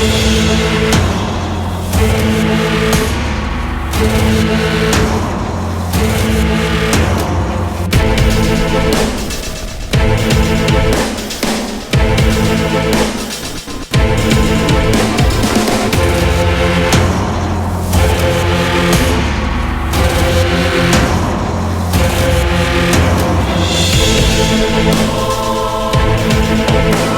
We'll be right.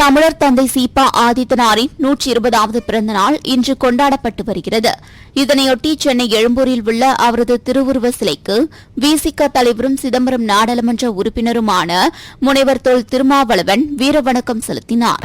தமிழர் தந்தை சீபா ஆதித்தனாரின் நூற்றி இருபதாவது பிறந்த நாள் இன்று கொண்டாடப்பட்டு வருகிறது. இதனையொட்டி சென்னை எழும்பூரில் உள்ள அவரது திருவுருவ சிலைக்கு விசிக தலைவரும் சிதம்பரம் நாடாளுமன்ற உறுப்பினருமான முனைவர் தொல் திருமாவளவன் வீரவணக்கம் செலுத்தினார்.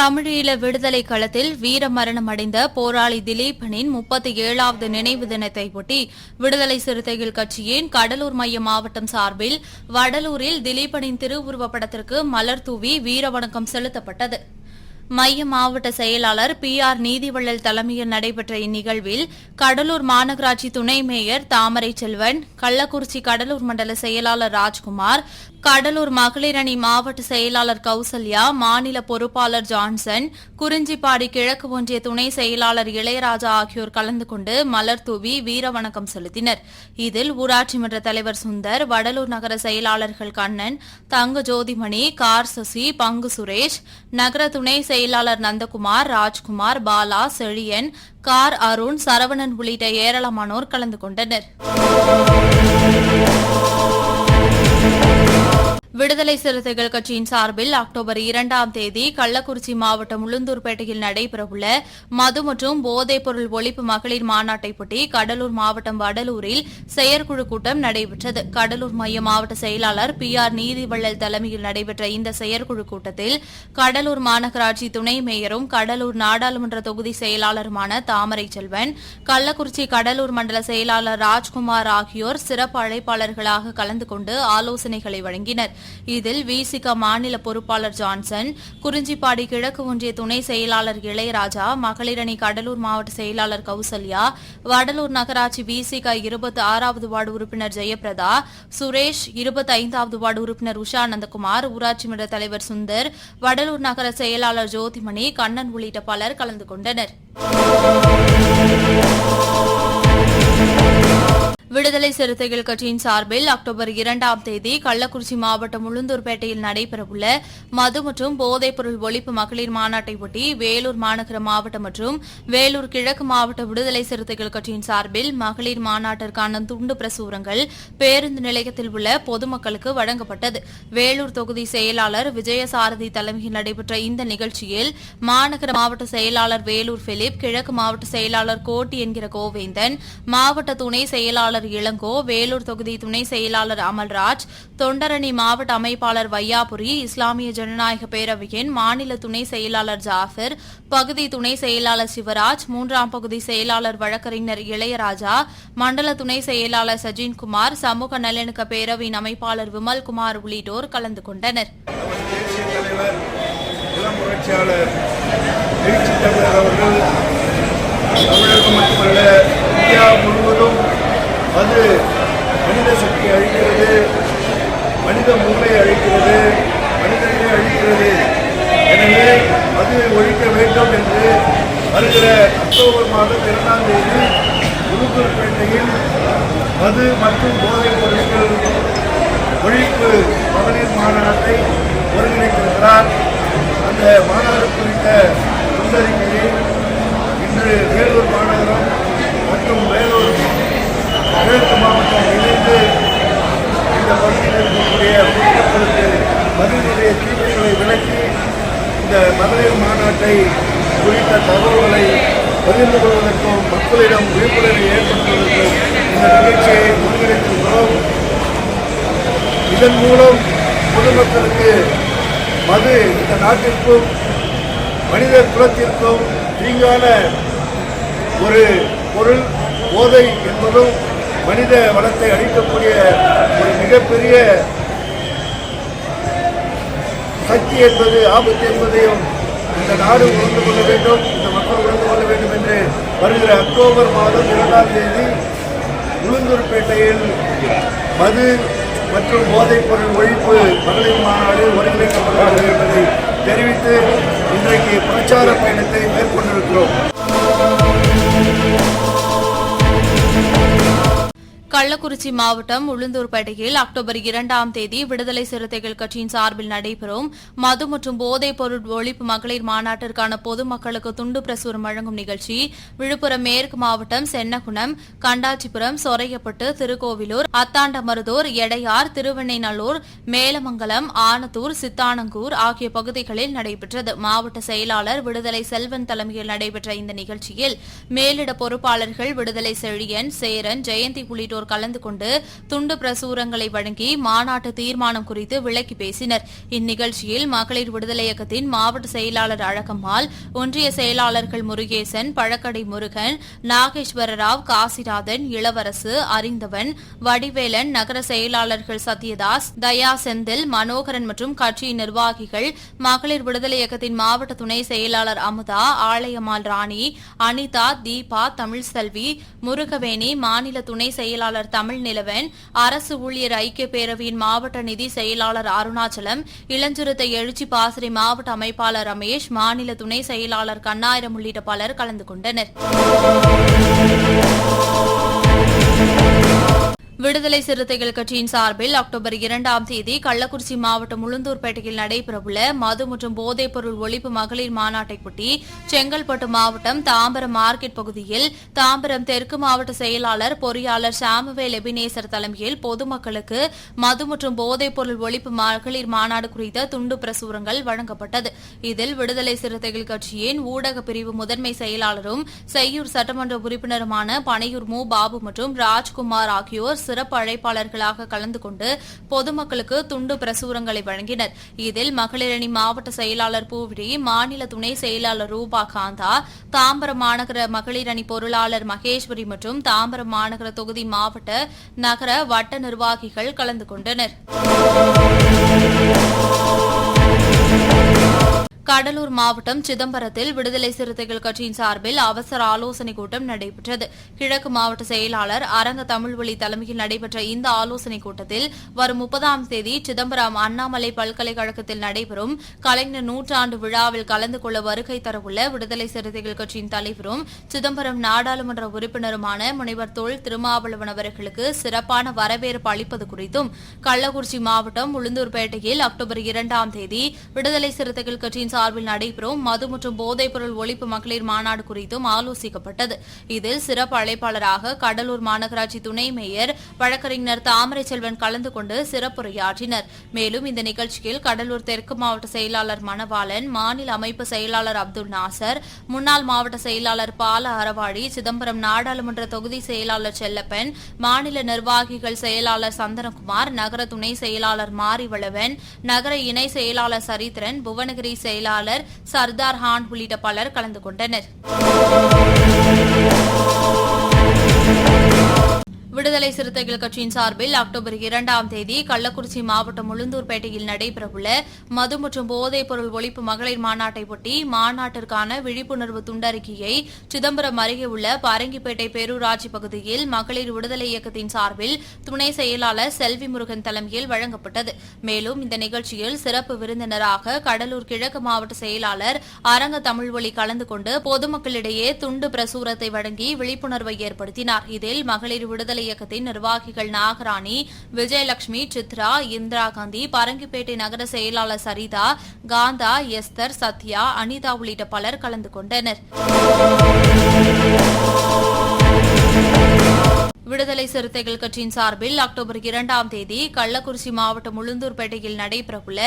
தமிழீழ விடுதலை களத்தில் வீர மரணம் அடைந்த போராளி திலீபனின் முப்பத்தி ஏழாவது நினைவு தினத்தை ஒட்டி விடுதலை சிறுத்தைகள் கட்சியின் கடலூர் மைய மாவட்டம் சார்பில் வடலூரில் திலீபனின் திருவுருவப்படத்திற்கு மலர் தூவி வீரவணக்கம் செலுத்தப்பட்டது. மைய மாவட்ட செயலாளர் பி ஆர் நீதிவள்ளல் தலைமையில் நடைபெற்ற இந்நிகழ்வில் கடலூர் மாநகராட்சி துணை மேயர் தாமரை செல்வன் கள்ளக்குறிச்சி கடலூர் மண்டல செயலாளர் ராஜ்குமார் கடலூர் மகளிர் அணி மாவட்ட செயலாளர் கௌசல்யா மாநில பொறுப்பாளர் ஜான்சன் குறிஞ்சிப்பாடி கிழக்கு ஒன்றிய துணை செயலாளர் இளையராஜா ஆகியோர் கலந்து கொண்டு மலர் தூவி வீரவணக்கம் செலுத்தினர். இதில் ஊராட்சி மன்ற தலைவர் சுந்தர் வடலூர் நகர செயலாளர்கள் கண்ணன் தங்க ஜோதிமணி கார் சசி பங்கு சுரேஷ் நகர துணை செயலாளர் நந்தகுமார் ராஜ்குமார் பாலா செழியன் கார் அருண் சரவணன் உள்ளிட்ட ஏராளமானோர் கலந்து கொண்டனர். விடுதலை சிறுத்தைகள் கட்சியின் சார்பில் அக்டோபர் இரண்டாம் தேதி கள்ளக்குறிச்சி மாவட்டம் உளுந்தூர்பேட்டையில் நடைபெறவுள்ள மது மற்றும் போதைப் பொருள் ஒழிப்பு மகளிர் மாநாட்டையொட்டி கடலூர் மாவட்டம் வடலூரில் செயற்குழு கூட்டம் நடைபெற்றது. கடலூர் மைய மாவட்ட செயலாளர் பி ஆர் நீதிவள்ளல் தலைமையில் நடைபெற்ற இந்த செயற்குழு கூட்டத்தில் கடலூர் மாநகராட்சி துணை மேயரும் கடலூர் நாடாளுமன்ற தொகுதி செயலாளருமான தாமரை செல்வன் கள்ளக்குறிச்சி கடலூர் மண்டல செயலாளர் ராஜ்குமார் ஆகியோர் சிறப்பு அழைப்பாளர்களாக கலந்து கொண்டு ஆலோசனைகளை வழங்கினர். இதில் விசிக மாநில பொறுப்பாளர் ஜான்சன் குறிஞ்சிப்பாடி கிழக்கு ஒன்றிய துணை செயலாளர் இளையராஜா மகளிரணி கடலூர் மாவட்ட செயலாளர் கௌசல்யா வடலூர் நகராட்சி விசிக இருபத்தி ஆறாவது வார்டு உறுப்பினர் ஜெயபிரதா சுரேஷ் இருபத்தி ஐந்தாவது வார்டு உறுப்பினர் உஷா நந்தகுமார் ஊராட்சி மன்ற தலைவர் சுந்தர் வடலூர் நகர செயலாளர் ஜோதிமணி கண்ணன் உள்ளிட்ட பலர் கலந்து கொண்டனர். விடுதலை சிறுத்தைகள் கட்சியின் சார்பில் அக்டோபர் இரண்டாம் தேதி கள்ளக்குறிச்சி மாவட்டம் உளுந்தூர்பேட்டையில் நடைபெறவுள்ள மது மற்றும் போதைப் பொருள் ஒழிப்பு மகளிர் மாநாட்டையொட்டி வேலூர் மாநகர மாவட்டம் மற்றும் வேலூர் கிழக்கு மாவட்ட விடுதலை சிறுத்தைகள் கட்சியின் சார்பில் மகளிர் மாநாட்டிற்கான துண்டு பிரசுரங்கள் பேருந்து நிலையத்தில் உள்ள பொதுமக்களுக்கு வழங்கப்பட்டது. வேலூர் தொகுதி செயலாளர் விஜயசாரதி தலைமையில் நடைபெற்ற இந்த நிகழ்ச்சியில் மாநகர மாவட்ட செயலாளர் வேலூர் பிலிப் கிழக்கு மாவட்ட செயலாளர் கோட்டி என்கிற கோவேந்தன் மாவட்ட துணை செயலாளர் இளங்கோ வேலூர் தொகுதி துணை செயலாளர் அமல்ராஜ் தொண்டரணி மாவட்ட அமைப்பாளர் வையாபுரி இஸ்லாமிய ஜனநாயக பேரவையின் மாநில துணை செயலாளர் ஜாஃபர் பகுதி துணை செயலாளர் சிவராஜ் மூன்றாம் பகுதி செயலாளர் வழக்கறிஞர் இளையராஜா மண்டல துணை செயலாளர் சஜின்குமார் சமூக நல்லிணக்க பேரவையின் அமைப்பாளர் விமல்குமார் உள்ளிட்டோர் கலந்து கொண்டனர். புரட்சியாளர் எழுச்சி தமிழர் அவர்கள் தமிழகம் மட்டுமல்ல இந்தியா முழுவதும் அது மனித சக்தி அழிக்கிறது மனித மூளை அழிக்கிறது மனிதனை அழிக்கிறது. எனவே அது ஒழிக்க வேண்டும் என்று வருகிற அக்டோபர் மாதம் இரண்டாம் தேதி உளுந்தூர்பேட்டையில் மது மற்றும் போதைப் பொருட்கள் ஒழிப்பு மகளிர் மாநாட்டை ஒருங்கிணைத்திருக்கிறார். அந்த மாநாடு குறித்த முன்னறிக்கையை இன்று வேலூர் மாநகரம் மற்றும் வேலூர் கிழக்கு மாவட்டம் இணைந்து இந்த பகுதியில் இருக்கக்கூடிய பொதுமக்களுக்கு மதுவினுடைய தீமைகளை விளக்கி இந்த மகளிர் மாநாட்டை குறித்த தகவல்களை பகிர்ந்து கொள்வதற்கும் மக்களிடம் விழிப்புணர்வை ஏற்படுத்துவதற்கும் இந்த நிகழ்ச்சியை ஒருங்கிணைத்திருக்கிறோம் இதன் மூலம் பொதுமக்களுக்கு மது இந்த நாட்டிற்கும் மனித குலத்திற்கும் தீங்கான ஒரு பொருள் போதை என்பதும் மனித வளத்தை அளிக்கக்கூடிய ஒரு மிகப்பெரிய சக்தி என்பது ஆபத்து என்பதையும் இந்த நாடு உணர்ந்து கொள்ள வேண்டும் இந்த மக்கள் உணர்ந்து கொள்ள வேண்டும் என்று வருகிற அக்டோபர் மாதம் இரண்டாம் தேதி உளுந்தூர்பேட்டையில் மது மற்றும் போதைப் பொருள் ஒழிப்பு மகளிர் மாநாடு ஒருங்கிணைக்கப்படுகிறது என்பதை தெரிவித்து இன்றைக்கு பிரச்சார பயணத்தை மேற்கொண்டிருக்கிறோம். கள்ளக்குறிச்சி மாவட்டம் உளுந்தூர்பேட்டையில் அக்டோபர் இரண்டாம் தேதி விடுதலை சிறுத்தைகள் கட்சியின் சார்பில் நடைபெறும் மது மற்றும் போதைப் பொருள் ஒழிப்பு மகளிர் மாநாட்டிற்கான பொதுமக்களுக்கு துண்டு பிரசுரம் வழங்கும் நிகழ்ச்சி விழுப்புரம் மேற்கு மாவட்டம் சென்னகுணம் கண்டாச்சிபுரம் சொரையப்பட்டு திருக்கோவிலூர் அத்தாண்டமருதூர் எடையார் திருவெண்ணைநல்லூர் மேலமங்கலம் ஆனத்தூர் சித்தானங்கூர் ஆகிய பகுதிகளில் நடைபெற்றது. மாவட்ட செயலாளர் விடுதலை செல்வன் தலைமையில் நடைபெற்ற இந்த நிகழ்ச்சியில் மேலிட பொறுப்பாளர்கள் விடுதலை செழியன் சேரன் ஜெயந்தி உள்ளிட்டோர் கலந்து கொண்டு துண்டு பிரசுரங்களை வழங்கி மாநாட்டு தீர்மானம் குறித்து விளக்கி பேசினர். இந்நிகழ்ச்சியில் மகளிர் விடுதலை இயக்கத்தின் மாவட்ட செயலாளர் அழகம்மாள் ஒன்றிய செயலாளர்கள் முருகேசன் பழக்கடை முருகன் நாகேஸ்வர ராவ் காசிநாதன் இளவரசு அறிந்தவன் வடிவேலன் நகர செயலாளர்கள் சத்யதாஸ் தயா செந்தில் மனோகரன் மற்றும் கட்சியின் நிர்வாகிகள் மகளிர் விடுதலை இயக்கத்தின் மாவட்ட துணை செயலாளர் அமுதா ஆலயம்மாள் ராணி அனிதா தீபா தமிழ்செல்வி முருகவேணி மாநில துணை செயலாளர் தமிழ் நிலவன் அரசு ஊழியர் ஐக்கிய பேரவையின் மாவட்ட நிதி செயலாளர் அருணாச்சலம் இளஞ்சிறுத்தை எழுச்சி பாசறை மாவட்ட அமைப்பாளர் ரமேஷ் மாநில துணை செயலாளர் கண்ணாயிரம் உள்ளிட்ட பலர் கலந்து கொண்டனர். விடுதலை சிறுத்தைகள் கட்சியின் சார்பில் அக்டோபர் இரண்டாம் தேதி கள்ளக்குறிச்சி மாவட்டம் உளுந்தூர்பேட்டையில் நடைபெறவுள்ள மது மற்றும் போதைப் பொருள் ஒழிப்பு மகளிர் மாநாட்டையொட்டி செங்கல்பட்டு மாவட்டம் தாம்பரம் மார்க்கெட் பகுதியில் தாம்பரம் தெற்கு மாவட்ட செயலாளர் பொறியாளர் சாமுவேல் எபினேசர் தலைமையில் பொதுமக்களுக்கு மது மற்றும் போதைப் பொருள் ஒழிப்பு மகளிர் மாநாடு குறித்த துண்டு பிரசுரங்கள் வழங்கப்பட்டது. இதில் விடுதலை சிறுத்தைகள் கட்சியின் ஊடக பிரிவு முதன்மை செயலாளரும் செய்யூர் சட்டமன்ற உறுப்பினருமான பனையூர் மு. பாபு மற்றும் ராஜ்குமார் ஆகியோர் சிறப்பு அழைப்பாளர்களாக கலந்து கொண்டு பொதுமக்களுக்கு துண்டு பிரசுரங்களை வழங்கினர். இதில் மகளிரணி மாவட்ட செயலாளர் பூவிழி மாநில துணை செயலாளர் ரூபா காந்தா தாம்பரம் மாநகர மகளிரணி பொருளாளர் மகேஸ்வரி மற்றும் தாம்பரம் மாநகர தொகுதி மாவட்ட நகர வட்ட நிர்வாகிகள் கலந்து கொண்டனர். கடலூர் மாவட்டம் சிதம்பரத்தில் விடுதலை சிறுத்தைகள் கட்சியின் சார்பில் அவசர ஆலோசனைக் கூட்டம் நடைபெற்றது. கிழக்கு மாவட்ட செயலாளர் அரங்க தமிழ்வழி தலைமையில் நடைபெற்ற இந்த ஆலோசனைக் கூட்டத்தில் வரும் முப்பதாம் தேதி சிதம்பரம் அண்ணாமலை பல்கலைக்கழகத்தில் நடைபெறும் கலைஞர் நூற்றாண்டு விழாவில் கலந்து கொள்ள வருகை தரவுள்ள விடுதலை சிறுத்தைகள் கட்சியின் தலைவரும் சிதம்பரம் நாடாளுமன்ற உறுப்பினருமான முனைவர் தொல் திருமாவளவன் அவர்களுக்கு சிறப்பான வரவேற்பு அளிப்பது குறித்தும் கள்ளக்குறிச்சி மாவட்டம் உளுந்தூர்பேட்டையில் அக்டோபர் இரண்டாம் தேதி விடுதலை சிறுத்தைகள் கட்சியின் சார்பில் நடைபெறும் மது மற்றும் போதைப் பொருள் ஒழிப்பு மகளிர் மாநாடு குறித்தும் ஆலோசிக்கப்பட்டது. இதில் சிறப்பு அழைப்பாளராக கடலூர் மாநகராட்சி துணை மேயர் வழக்கறிஞர் தாமரை செல்வன் கலந்து கொண்டு சிறப்புரையாற்றினர். மேலும் இந்த நிகழ்ச்சியில் கடலூர் தெற்கு மாவட்ட செயலாளர் மணவாளன் மாநில அமைப்பு செயலாளர் அப்துல் நாசர் முன்னாள் மாவட்ட செயலாளர் பால அறவாடி சிதம்பரம் நாடாளுமன்ற தொகுதி செயலாளர் செல்லப்பன் மாநில நிர்வாகிகள் செயலாளர் சந்தனகுமார் நகர துணை செயலாளர் மாரிவளவன் நகர இணை செயலாளர் சரித்திரன் புவனகிரி செயலாளர் சர்தார் ஹான் உள்ளிட்ட பலர் கலந்து கொண்டனர். விடுதலை சிறுத்தைகள் கட்சியின் சார்பில் அக்டோபர் இரண்டாம் தேதி கள்ளக்குறிச்சி மாவட்டம் உளுந்தூர்பேட்டையில் நடைபெறவுள்ள மது மற்றும் போதைப் பொருள் ஒழிப்பு மகளிர் மாநாட்டை ஒட்டி மாநாட்டிற்கான விழிப்புணர்வு துண்டறிக்கையை சிதம்பரம் அருகே உள்ள பரங்கிப்பேட்டை பேரூராட்சி பகுதியில் மகளிர் விடுதலை இயக்கத்தின் சார்பில் துணை செயலாளர் செல்வி முருகன் தலைமையில் வழங்கப்பட்டது. மேலும் இந்த நிகழ்ச்சியில் சிறப்பு விருந்தினராக கடலூர் கிழக்கு மாவட்ட செயலாளர் அரங்க தமிழ்வழி கலந்து கொண்டு பொதுமக்களிடையே துண்டு பிரசுரத்தை வழங்கி விழிப்புணர்வை ஏற்படுத்தினார். இதில் மகளிர் விடுதலை இயக்கத்தின் நிர்வாகிகள் நாகராணி விஜயலட்சுமி சித்ரா இந்திரா காந்தி பரங்கிப்பேட்டை நகர செயலாளர் சரிதா காந்தா எஸ்தர் சத்யா அனிதா உள்ளிட்ட பலர் கலந்து கொண்டனர். விடுதலை சிறுத்தைகள் கட்சியின் சார்பில் அக்டோபர் இரண்டாம் தேதி கள்ளக்குறிச்சி மாவட்டம் உளுந்தூர்பேட்டையில் நடைபெறவுள்ள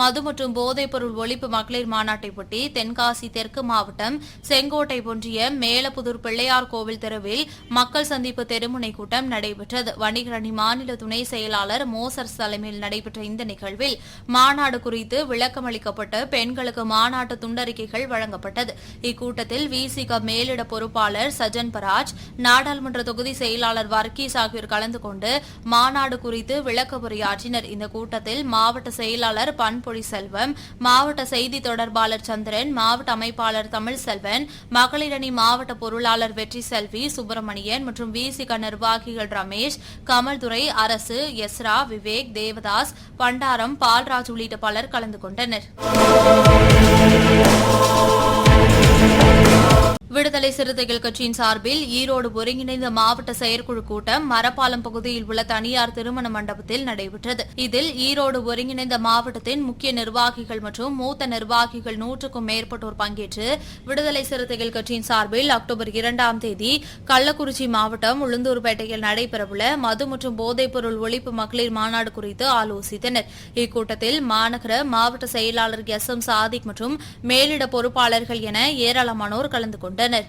மது மற்றும் போதைப்பொருள் ஒழிப்பு மகளிர் மாநாட்டையொட்டி தென்காசி தெற்கு மாவட்டம் செங்கோட்டை ஒன்றிய மேலப்புதூர் பிள்ளையார் கோவில் தெருவில் மக்கள் சந்திப்பு தெருமுனை கூட்டம் நடைபெற்றது. வணிகரணி மாநில துணை செயலாளர் மோசர் தலைமையில் நடைபெற்ற இந்த நிகழ்வில் மாநாடு குறித்து விளக்கமளிக்கப்பட்டு பெண்களுக்கு மாநாட்டு துண்டறிக்கைகள் வழங்கப்பட்டது. இக்கூட்டத்தில் விசிக மேலிட பொறுப்பாளர் சஜன் பராஜ் நாடாளுமன்ற தொகுதி செயலாளர் வர்கீஸ் ஆகியோர் கலந்து கொண்டு மாநாடு குறித்து விளக்க உரையாற்றினர் இந்த கூட்டத்தில் மாவட்ட செயலாளர் பண்பொழி செல்வம் மாவட்ட செய்தி தொடர்பாளர் சந்திரன் மாவட்ட அமைப்பாளர் தமிழ்செல்வன் மகளிரணி மாவட்ட பொருளாளர் வெற்றி செல்வி சுப்பிரமணியன் மற்றும் விசிக நிர்வாகிகள் ரமேஷ் கமல்துரை அரசு எஸ்ரா விவேக் தேவதாஸ் பண்டாரம் பால்ராஜ் உள்ளிட்ட பலர் கலந்து கொண்டனர். விடுதலை சிறுத்தைகள் கட்சியின் சார்பில் ஈரோடு ஒருங்கிணைந்த மாவட்ட செயற்குழு கூட்டம் மரப்பாலம் பகுதியில் உள்ள தனியார் திருமண மண்டபத்தில் நடைபெற்றது. இதில் ஈரோடு ஒருங்கிணைந்த மாவட்டத்தின் முக்கிய நிர்வாகிகள் மற்றும் மூத்த நிர்வாகிகள் நூற்றுக்கும் மேற்பட்டோர் பங்கேற்று விடுதலை சிறுத்தைகள் கட்சியின் சார்பில் அக்டோபர் இரண்டாம் தேதி கள்ளக்குறிச்சி மாவட்டம் உளுந்தூர்பேட்டையில் நடைபெறவுள்ள மது மற்றும் போதைப்பொருள் ஒழிப்பு மகளிர் மாநாடு குறித்து ஆலோசித்தனர். இக்கூட்டத்தில் மாநகர மாவட்ட செயலாளர் எஸ் எம் சாதிக் மற்றும் மேலிட பொறுப்பாளர்கள் என ஏராளமானோர் கலந்து கொண்டனர்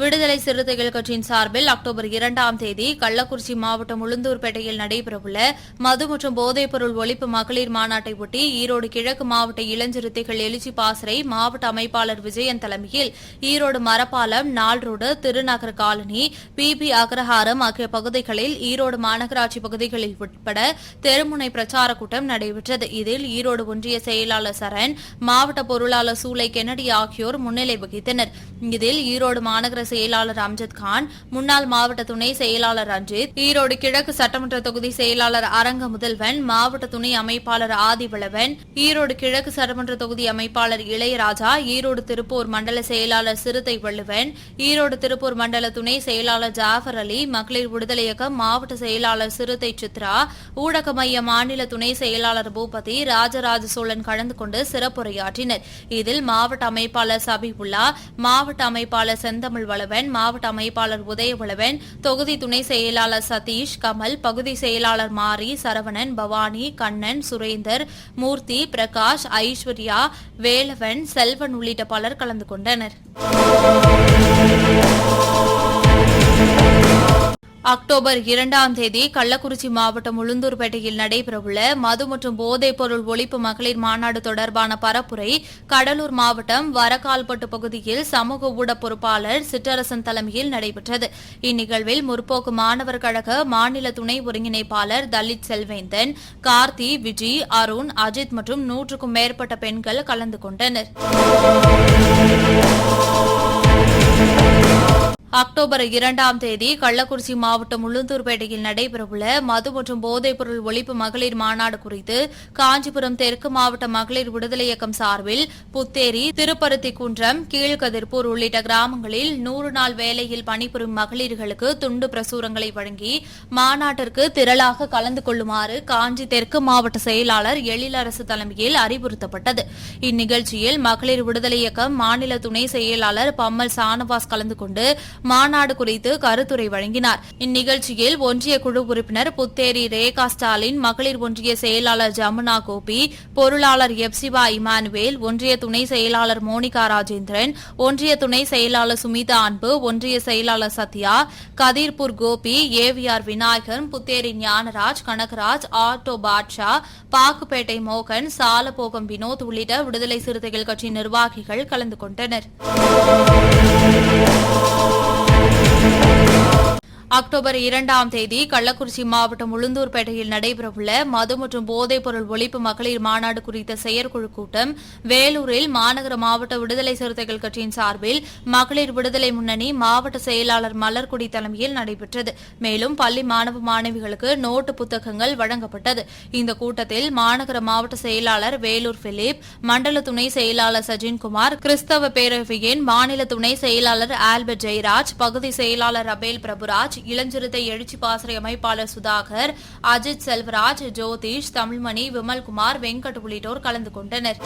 விடுதலை சிறுத்தைகள் கட்சியின் சார்பில் அக்டோபர் இரண்டாம் தேதி கள்ளக்குறிச்சி மாவட்டம் உளுந்தூர்பேட்டையில் நடைபெறவுள்ள மது மற்றும் போதைப்பொருள் ஒழிப்பு மகளிர் மாநாட்டை ஒட்டி ஈரோடு கிழக்கு மாவட்ட இளஞ்சிறுத்தைகள் எழுச்சி பாசறை மாவட்ட அமைப்பாளர் விஜயன் தலைமையில் Erode Marappalam Nal road Thirunagar colony PP Agraharam ஆகிய பகுதிகளில் ஈரோடு மாநகராட்சி பகுதிகளில் உட்பட தெருமுனை பிரச்சார கூட்டம் நடைபெற்றது. இதில் ஈரோடு ஒன்றிய செயலாளர் சரண் மாவட்ட பொருளாளர் சூலை கென்னடி ஆகியோர் முன்னிலை வகித்தனர். இதில் ஈரோடு மாநகர செயலாளர் அம்ஜத் கான் முன்னாள் மாவட்ட துணை செயலாளர் ரஞ்சித் ஈரோடு கிழக்கு சட்டமன்ற தொகுதி செயலாளர் அரங்க முதல்வன் மாவட்ட துணை அமைப்பாளர் ஆதிவளவன் ஈரோடு கிழக்கு சட்டமன்ற தொகுதி அமைப்பாளர் இளையராஜா ஈரோடு திருப்பூர் மண்டல செயலாளர் சிறுத்தை வள்ளுவன் ஈரோடு திருப்பூர் மண்டல துணை செயலாளர் ஜாஃபர் அலி மகளிர் விடுதலை இயக்கம் மாவட்ட செயலாளர் சிறுத்தை சித்ரா ஊடக மைய மாநில துணை செயலாளர் பூபதி ராஜராஜ சோழன் கலந்து கொண்டு சிறப்புரையாற்றினர். இதில் மாவட்ட அமைப்பாளர் சபிபுல்லா மாவட்ட அமைப்பாளர் செந்தமிழ் வளவன் மாவட்ட அமைப்பாளர் உதயவளவன் தொகுதி துணை செயலாளர் சதீஷ் கமல் பகுதி செயலாளர் மாரி சரவணன் பவானி கண்ணன் சுரேந்தர் மூர்த்தி பிரகாஷ் ஐஸ்வர்யா வேலவன் செல்வன் உள்ளிட்ட பலர் கலந்து கொண்டனர். அக்டோபர் இரண்டாம் தேதி கள்ளக்குறிச்சி மாவட்டம் உளுந்தூர்பேட்டையில் நடைபெறவுள்ள மது மற்றும் போதைப் பொருள் ஒழிப்பு மகளிர் மாநாடு தொடர்பான பரப்புரை கடலூர் மாவட்டம் வரக்கால்பட்டு பகுதியில் சமூக ஊட பொறுப்பாளர் சிற்றரசன் தலைமையில் நடைபெற்றது. இந்நிகழ்வில் முற்போக்கு மாணவர் கழக மாநில துணை ஒருங்கிணைப்பாளர் தலித் செல்வேந்தன் கார்த்தி விஜி அருண் அஜித் மற்றும் நூற்றுக்கும் மேற்பட்ட பெண்கள் கலந்து கொண்டனர். அக்டோபர் இரண்டாம் தேதி கள்ளக்குறிச்சி மாவட்டம் உளுந்தூர்பேட்டையில் நடைபெறவுள்ள மது மற்றும் போதைப்பொருள் ஒழிப்பு மகளிர் மாநாடு குறித்து காஞ்சிபுரம் தெற்கு மாவட்ட மகளிர் விடுதலை இயக்கம் சார்பில் புத்தேரி திருப்பருத்தி குன்றம் கீழ்கதிர்பூர் உள்ளிட்ட கிராமங்களில் நூறு நாள் வேலையில் பணிபுரியும் மகளிர்களுக்கு துண்டு பிரசுரங்களை வழங்கி மாநாட்டிற்கு திரளாக கலந்து கொள்ளுமாறு காஞ்சி தெற்கு மாவட்ட செயலாளர் எழிலரசு தலைமையில் அறிவுறுத்தப்பட்டது. இந்நிகழ்ச்சியில் மகளிர் விடுதலை இயக்கம் மாநில துணை செயலாளர் பம்மல் சானவாஸ் கலந்து கொண்டு மாநாடு குறித்து கருத்துரை வழங்கினார். இந்நிகழ்ச்சியில் ஒன்றிய குழு உறுப்பினர் புத்தேரி ரேகா ஸ்டாலின் மகளிர் ஒன்றிய செயலாளர் ஜமுனா கோபி பொருளாளர் எப்சிபா இமானுவேல் ஒன்றிய துணை செயலாளர் மோனிகா ராஜேந்திரன் ஒன்றிய துணை செயலாளர் சுமிதா அன்பு ஒன்றிய செயலாளர் சத்யா கதிர்பூர் கோபி ஏவிஆர் விநாயகன் புத்தேரி ஞானராஜ் கனகராஜ் ஆட்டோ பாட்ஷா பாக்குப்பேட்டை மோகன் சாலபோகம் வினோத் உள்ளிட்ட விடுதலை சிறுத்தைகள் கட்சி நிர்வாகிகள் கலந்து கொண்டனர். அக்டோபர் அக்டோபர் இரண்டாம் தேதி கள்ளக்குறிச்சி மாவட்டம் உளுந்தூர்பேட்டையில் நடைபெறவுள்ள மது மற்றும் போதைப்பொருள் ஒழிப்பு மகளிர் மாநாடு குறித்த செயற்குழு கூட்டம் வேலூரில் மாநகர மாவட்ட விடுதலை சிறுத்தைகள் கட்சியின் சார்பில் மகளிர் விடுதலை முன்னணி மாவட்ட செயலாளர் மலர்குடி தலைமையில் நடைபெற்றது. மேலும் பள்ளி மாணவ மாணவிகளுக்கு நோட்டு புத்தகங்கள் வழங்கப்பட்டது. இந்த கூட்டத்தில் மாநகர மாவட்ட செயலாளர் வேலூர் பிலிப் மண்டல துணை செயலாளர் சஜின்குமார் கிறிஸ்தவ பேரவையின் மாநில துணை செயலாளர் ஆல்பர்ட் ஜெயராஜ் பகுதி செயலாளர் அபேல் பிரபுராஜ் இளஞ்சிறுத்தை எழுச்சி பாசறை அமைப்பாளர் சுதாகர் அஜித் செல்வராஜ் ஜோதிஷ் தமிழ்மணி விமல்குமார் வெங்கட் உள்ளிட்டோர் கலந்து கொண்டனர்.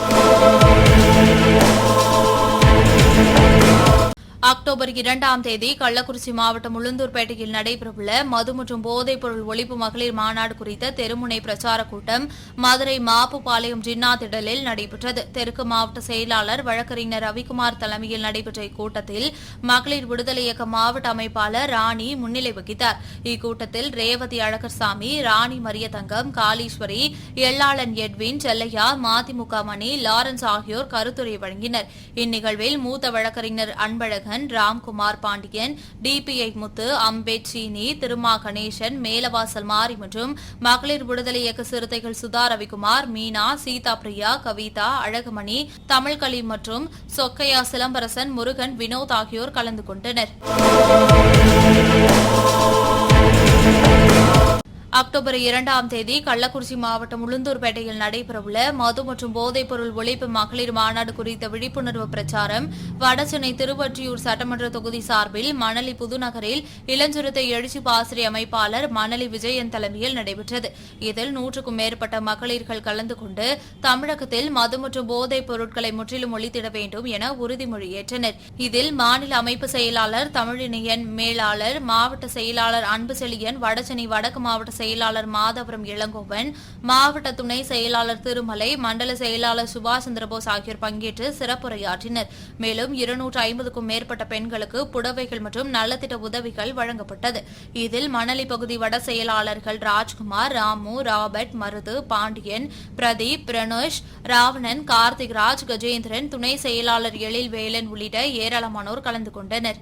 அக்டோபர் இரண்டாம் தேதி கள்ளக்குறிச்சி மாவட்டம் உளுந்தூர்பேட்டையில் நடைபெறவுள்ள மது மற்றும் போதைப்பொருள் ஒழிப்பு மகளிர் மாநாடு குறித்த தெருமுனை பிரச்சாரக் கூட்டம் மதுரை மாப்புப்பாளையம் ஜின்னா திடலில் நடைபெற்றது. தெற்கு மாவட்ட செயலாளர் வழக்கறிஞர் ரவிக்குமார் தலைமையில் நடைபெற்ற இக்கூட்டத்தில் மகளிர் விடுதலை இயக்க மாவட்ட அமைப்பாளர் ராணி முன்னிலை வகித்தார். இக்கூட்டத்தில் ரேவதி அழகர்சாமி ராணி மரியதங்கம் காளீஸ்வரி எள்ளாளன் எட்வின் செல்லையா மதிமுக மணி லாரன்ஸ் ஆகியோர் கருத்துரை வழங்கினர். இந்நிகழ்வில் மூத்த வழக்கறிஞர் அன்பழகன் ராம்குமார் பாண்டியன் டிபிஐ முத்து அம்பேட் சீனி திருமா கணேசன் மேலவாசல் மாரி மற்றும் மகளிர் விடுதலை இயக்க சிறுத்தைகள் சுதா ரவிக்குமார் மீனா சீதா பிரியா கவிதா அழகுமணி தமிழ்கலி மற்றும் சொக்கையா சிலம்பரசன் முருகன் வினோத் ஆகியோர் கலந்து கொண்டனர். அக்டோபர் இரண்டாம் தேதி கள்ளக்குறிச்சி மாவட்டம் உளுந்தூர்பேட்டையில் நடைபெறவுள்ள மது மற்றும் போதைப்பொருள் ஒழிப்பு மகளிர் மாநாடு குறித்த விழிப்புணர்வு பிரச்சாரம் வடசென்னை திருவொற்றியூர் சட்டமன்ற தொகுதி சார்பில் மணலி புதுநகரில் இளஞ்சிறுத்தை எழுச்சி பாசிரி அமைப்பாளர் மணலி விஜயன் தலைமையில் நடைபெற்றது. இதில் நூற்றுக்கும் மேற்பட்ட மகளிர்கள் கலந்து கொண்டு தமிழகத்தில் மது மற்றும் போதைப் பொருட்களை முற்றிலும் ஒழித்திட வேண்டும் என உறுதிமொழி ஏற்றனர். இதில் மாநில அமைப்பு செயலாளர் தமிழினியன் மேலாளர் மாவட்ட செயலாளர் அன்பு செழியன் வடசென்னை வடக்கு மாவட்ட செயலாளர் மாதவரம் இளங்கோவன் மாவட்ட துணை செயலாளர் திருமலை மண்டல செயலாளர் சுபாஷ் சந்திரபோஸ் ஆகியோர் பங்கேற்று சிறப்புரையாற்றினர். மேலும் இருநூற்று ஐம்பதுக்கும் மேற்பட்ட பெண்களுக்கு புடவைகள் மற்றும் நலத்திட்ட உதவிகள் வழங்கப்பட்டது. இதில் மணலி பகுதி வட செயலாளர்கள் ராஜ்குமார் ராமு ராபர்ட் மருது பாண்டியன் பிரதீப் பிரனோஷ் ராவணன் கார்த்திக் ராஜ் கஜேந்திரன் துணை செயலாளர் எழில் வேலன் உள்ளிட்ட ஏராளமானோர் கலந்து கொண்டனர்.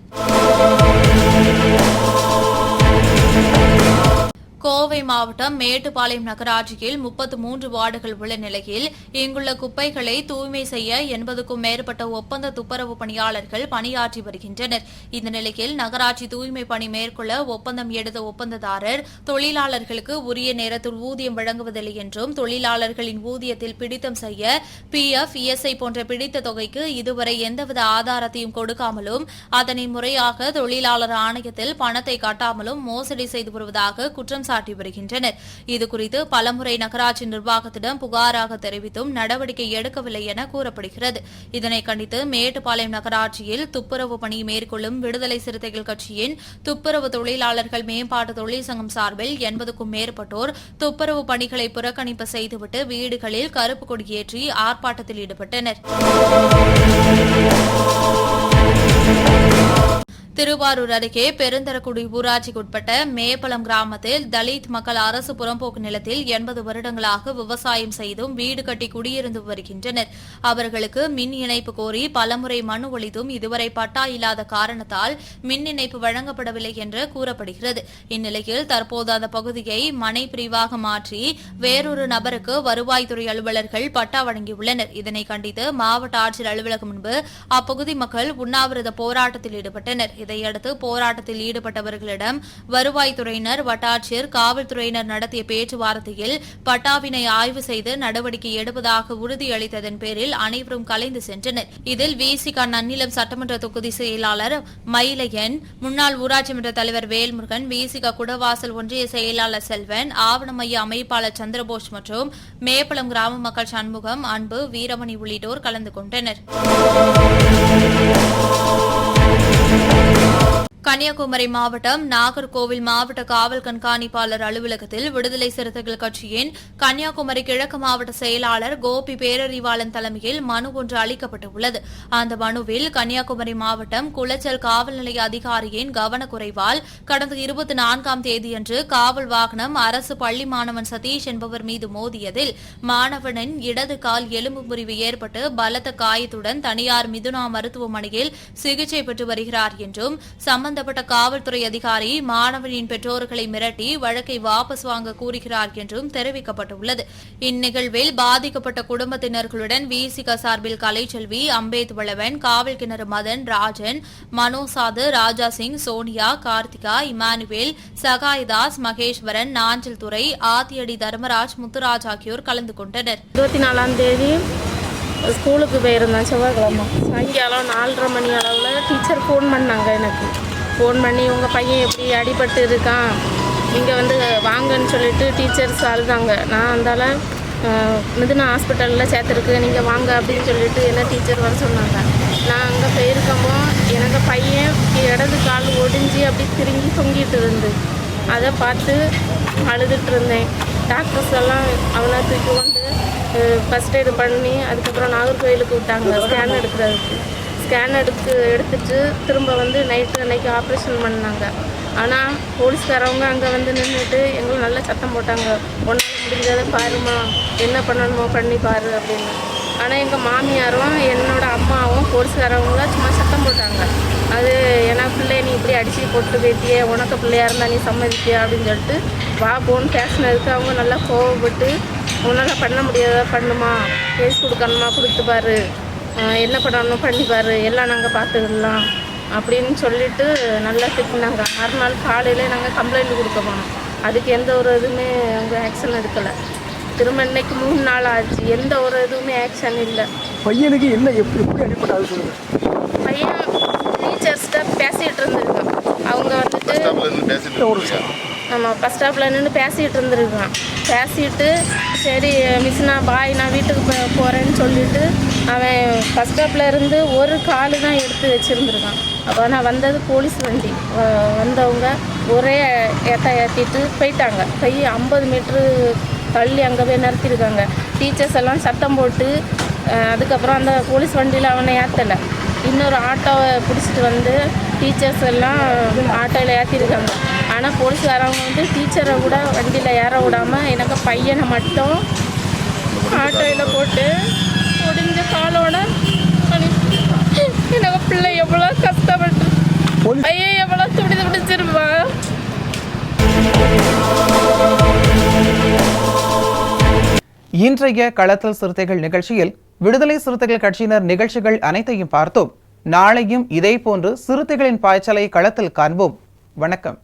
கோவை மாவட்டம் மேட்டுப்பாளையம் நகராட்சியில் முப்பத்து மூன்று வார்டுகள் உள்ள நிலையில் இங்குள்ள குப்பைகளை தூய்மை செய்ய எண்பதுக்கும் மேற்பட்ட ஒப்பந்த துப்புரவு பணியாளர்கள் பணியாற்றி வருகின்றனர். இந்த நிலையில் நகராட்சி தூய்மை பணி மேற்கொள்ள ஒப்பந்தம் எடுத்த ஒப்பந்ததாரர் தொழிலாளர்களுக்கு உரிய நேரத்தில் ஊதியம் வழங்குவதில்லை என்றும் தொழிலாளர்களின் ஊதியத்தில் பிடித்தம் செய்ய பி எஃப் இஎஸ்ஐ போன்ற பிடித்த தொகைக்கு இதுவரை எந்தவித ஆதாரத்தையும் கொடுக்காமலும் அதனை முறையாக தொழிலாளர் ஆணையத்தில் பணத்தை காட்டாமலும் மோசடி செய்து வருவதாக குற்றம் சாட்டி வருகின்றனர். இதுகுறித்து பலமுறை நகராட்சி நிர்வாகத்திடம் புகாராக தெரிவித்தும் நடவடிக்கை எடுக்கவில்லை என கூறப்படுகிறது. இதனை கண்டித்து மேட்டுப்பாளையம் நகராட்சியில் துப்புரவு பணி மேற்கொள்ளும் விடுதலை சிறுத்தைகள் கட்சியின் துப்புரவு தொழிலாளர்கள் மேம்பாட்டு தொழிற்சங்கம் சார்பில் எண்பதுக்கும் மேற்பட்டோர் துப்புரவு பணிகளை புறக்கணிப்பு செய்துவிட்டு வீடுகளில் கருப்பு கொடியேற்றி ஆர்ப்பாட்டத்தில் ஈடுபட்டனர். திருவாரூர் அருகே பெருந்தரக்குடி ஊராட்சிக்குட்பட்ட மேப்பலம் கிராமத்தில் தலித் மக்கள் அரசு புறம்போக்கு நிலத்தில் எண்பது வருடங்களாக விவசாயம் செய்தும் வீடு கட்டி குடியிருந்து வருகின்றனர். அவர்களுக்கு மின் இணைப்பு கோரி பலமுறை மனு ஒழித்தும் இதுவரை பட்டா இல்லாத காரணத்தால் மின் இணைப்பு வழங்கப்படவில்லை என்று கூறப்படுகிறது. இந்நிலையில் தற்போது அந்த பகுதியை மனை பிரிவாக மாற்றி வேறொரு நபருக்கு வருவாய்த்துறை அலுவலர்கள் பட்டா வழங்கியுள்ளனர். இதனை கண்டித்து மாவட்ட ஆட்சியர் அலுவலகம் முன்பு அப்பகுதி மக்கள் உண்ணாவிரத போராட்டத்தில் ஈடுபட்டனர். இதையடுத்து போராட்டத்தில் ஈடுபட்டவர்களிடம் வருவாய்த்துறையினர் வட்டாட்சியர் காவல்துறையினர் நடத்திய பேச்சுவார்த்தையில் பட்டாவினை ஆய்வு செய்து நடவடிக்கை எடுப்பதாக உறுதியளித்ததன் பேரில் அனைவரும் கலைந்து சென்றனர். இதில் விசிக நன்னிலம் சட்டமன்ற தொகுதி செயலாளர் மயிலையன் முன்னாள் ஊராட்சி மன்ற தலைவர் வேல்முருகன் விசிக குடவாசல் ஒன்றிய செயலாளர் செல்வன் ஆவண மைய அமைப்பாளர் சந்திரபோஸ் மற்றும் மேப்பளம் கிராம மக்கள் சண்முகம் அன்பு வீரமணி உள்ளிட்டோர் கலந்து கொண்டனர். கன்னியாகுமரி மாவட்டம் நாகர்கோவில் மாவட்ட காவல் கண்காணிப்பாளர் அலுவலகத்தில் விடுதலை சிறுத்தைகள் கட்சியின் கன்னியாகுமரி கிழக்கு மாவட்ட செயலாளர் கோபி பேரறிவாளன் தலைமையில் மனு ஒன்று அளிக்கப்பட்டுள்ளது. அந்த மனுவில் கன்னியாகுமரி மாவட்டம் குளச்சல் காவல் நிலைய அதிகாரியின் கவனக்குறைவால் கடந்த இருபத்தி நான்காம் தேதியன்று காவல் வாகனம் அரசு பள்ளி மாணவன் சதீஷ் என்பவர் மீது மோதியதில் மாணவனின் இடது கால் எலும்பு முறிவு ஏற்பட்டு பலத்த காயத்துடன் தனியார் மிதுனா மருத்துவமனையில் சிகிச்சை பெற்று வருகிறார் என்றும் சம்பந்த சம்பந்தப்பட்ட காவல்துறை அதிகாரி மாணவனின் பெற்றோர்களை மிரட்டி வழக்கை வாபஸ் வாங்க கூறுகிறார் என்றும் தெரிவிக்கப்பட்டுள்ளது. இந்நிகழ்வில் பாதிக்கப்பட்ட குடும்பத்தினர்களுடன் விசிக சார்பில் கலைச்செல்வி அம்பேத் வளவன் காவல் கிணறு மதன் ராஜன் மனோசாது ராஜா சிங் சோனியா கார்த்திகா இமானுவேல் சகாய்தாஸ் மகேஸ்வரன் நாஞ்சில் துறை ஆத்தியடி தர்மராஜ் முத்துராஜ் ஆகியோர் கலந்து கொண்டனர். இருபத்தி நாலாம் தேதி ஸ்கூலுக்கு போயிருந்தேன் செவ்வாய்க்கிழமை. சாயங்காலம் நாலரை மணி அளவில் டீச்சர் ஃபோன் பண்ணாங்க எனக்கு. ஃபோன் பண்ணி உங்கள் பையன் எப்படி அடிபட்டு இருக்கான்? நீங்கள் வந்து வாங்கன்னு சொல்லிட்டு டீச்சர்ஸ் அழுதாங்க. நான் அந்தால மிதுனா ஹாஸ்பிட்டலில் சேர்த்துருக்கு. நீங்கள் வாங்க அப்படின்னு சொல்லிட்டு என்ன டீச்சர் வர சொன்னாங்க. நான் அங்கே போயிருக்கமோ எனக்கு பையன் இடது கால் ஒடிஞ்சு அப்படி திரும்பி தொங்கிட்டு இருந்து. அதை பார்த்து அழுதுட்டு இருந்தேன். டாக்டர்ஸ் எல்லாம் அவனை தூக்கி கொண்டு ஃபஸ்ட் எய்டு பண்ணி அதுக்கப்புறம் நாகர்கோயிலுக்கு விட்டாங்க. ஸ்கேன் எடுக்கிறதுக்கு. ஸ்கேன் எடுத்து எடுத்துட்டு திரும்ப வந்து நைட்டு அன்னைக்கு ஆப்ரேஷன் பண்ணாங்க. ஆனால் போலீஸ்காரவங்க அங்கே வந்து நின்றுட்டு எங்களை நல்லா சத்தம் போட்டாங்க. ஒன்றால் முடிஞ்சதை பாருமா என்ன பண்ணணுமோ பண்ணி பாரு அப்படின்னு. ஆனால் எங்கள் மாமியாரும் என்னோடய அம்மாவும் போலீஸ்காரவங்க சும்மா சத்தம் போட்டாங்க. அது ஏன்னா பிள்ளை நீ இப்படி அடித்து போட்டு போயிட்டியே. உனக்கு பிள்ளையாக இருந்தால் நீ சம்மதிப்பியா? அப்படின்னு சொல்லிட்டு வா போன்னு பேசினதுக்கு அவங்க நல்லா கோவப்பட்டு உன்னால் பண்ண முடியாத பண்ணுமா. கேஸ் கொடுக்கணுமா? கொடுத்து பாரு. என்ன பண்ணணும்? பண்ணி பாரு. எல்லாம் நாங்கள் பார்த்துக்கலாம். அப்படின்னு சொல்லிட்டு நல்லா திட்டினாங்க. மறுநாள் காலையில் நாங்கள் கம்ப்ளைண்ட் கொடுக்க போனோம். அதுக்கு எந்த ஒரு இதுவுமே அவங்க ஆக்ஷன் எடுக்கலை. திரும்ப இன்னைக்கு மூணு நாள் ஆச்சு. எந்த ஒரு இதுவுமே ஆக்ஷன் இல்லை. பையனுக்கு என்ன எப்படி எப்படி அடிப்பட்டது பையன் டீச்சர்ஸ்கிட்ட பேசிகிட்டு இருந்திருக்கான். அவங்க வந்துட்டு ஆமாம் பஸ் ஸ்டாப்பில் நின்று பேசிகிட்டு இருந்திருக்கான். பேசிட்டு சரி மிஸ் நான் பாய் நான் வீட்டுக்கு போ போகிறேன்னு சொல்லிட்டு அவன் பஸ் ஸ்டாப்பில் இருந்து ஒரு காலு தான் எடுத்து வச்சுருந்துருக்கான். அப்போ நான் வந்தது போலீஸ் வண்டி. வ- வந்தவங்க ஒரே ஏற்ற ஏற்றிட்டு போயிட்டாங்க. போய் ஐம்பது மீட்ரு தள்ளி அங்கே போய் நிறுத்திருக்காங்க. டீச்சர்ஸ் எல்லாம் சத்தம் போட்டு அதுக்கப்புறம் அந்த போலீஸ் வண்டியில் அவனை ஏற்றலை இன்னொரு ஆட்டோவை பிடிச்சிட்டு வந்து டீச்சர்ஸ் எல்லாம் ஆட்டோவில் ஏற்றிருக்காங்க ஆனால் போலீஸ்காரவங்க வந்து டீச்சரை கூட வண்டியில் ஏற விடாமல் எனக்கு பையனை மட்டும் ஆட்டோவில் போட்டு காலோட எனக்கு பிள்ளை எவ்வளோ கஷ்டப்பட்டு பையன் எவ்வளோ துடி துடிச்சிருப்பா இன்றைய களத்தல் சிறுத்தைகள் நிகழ்ச்சியில் விடுதலை சிறுத்தைகள் கட்சியினர் நிகழ்ச்சிகள் அனைத்தையும் பார்த்தோம். நாளையும் இதேபோன்று சிறுத்தைகளின் பாய்ச்சலை களத்தில் காண்போம். வணக்கம்.